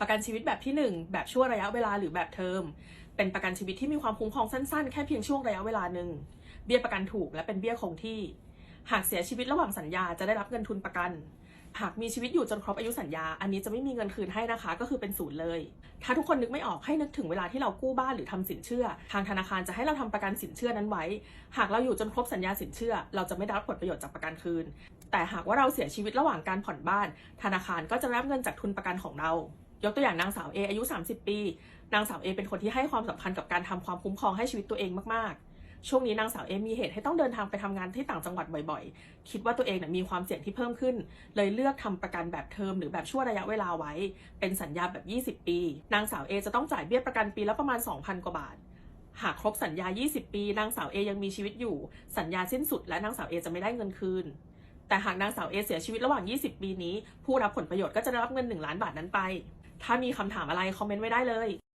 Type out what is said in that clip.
ประกันชีวิตแบบที่ 1 แบบชั่วระยะเวลาหรือแบบเทอม เป็นประกันชีวิตที่มีความคุ้มครองสั้นๆ แค่เพียงช่วงระยะเวลาหนึ่ง เบี้ยประกันถูกและเป็นเบี้ยคงที่ หากเสียชีวิตระหว่างสัญญาจะได้รับเงินทุนประกัน หากมีชีวิตอยู่จนครบอายุสัญญา อันนี้จะไม่มีเงินคืนให้นะคะ ก็คือเป็นศูนย์เลย ถ้าทุกคนนึกไม่ออกให้นึกถึงเวลาที่เรากู้บ้านหรือทำสินเชื่อ ทางธนาคารจะให้เราทำประกันสินเชื่อนั้นไว้ หากเราอยู่จนครบสัญญาสินเชื่อ เราจะไม่ได้รับผลประโยชน์จากประกันคืน แต่หากว่าเราเสียชีวิตระหว่างการผ่อนบ้าน ธนาคารก็จะรับเงินจากทุนประกันของเรา ยกตัวอย่างนางสาวเออายุ 30 ปี นางสาวเอเป็นคนที่ให้ความสำคัญกับการทำความคุ้มครองให้ชีวิตตัวเองมากๆ ช่วงนี้นางสาวเอมีเหตุให้ต้องเดินทางไปทำงานที่ต่างจังหวัดบ่อยๆ คิดว่าตัวเองนี่ยมีความเสี่ยงที่เพิ่มขึ้น เลยเลือกทำประกันแบบเทอมหรือแบบชั่วระยะเวลาไว้ เป็นสัญญาแบบ 20 ปี นางสาวเอจะต้องจ่ายเบี้ยประกันปีละประมาณ 2,000 กว่าบาทหากครบสัญญา 20 ปี นางสาวเอยังมีชีวิตอยู่ สัญญาสิ้นสุด และนางสาวเอจะไม่ได้เงินคืน แต่หากนางสาวเอเสียชีวิตระหว่าง 20 ปีนี้ ผู้รับผลประโยชน์ก็จะได้รับเงิน 1 ล้านบาทนั้นไป ถ้ามีคำถามอะไรคอมเมนต์ไว้ได้เลย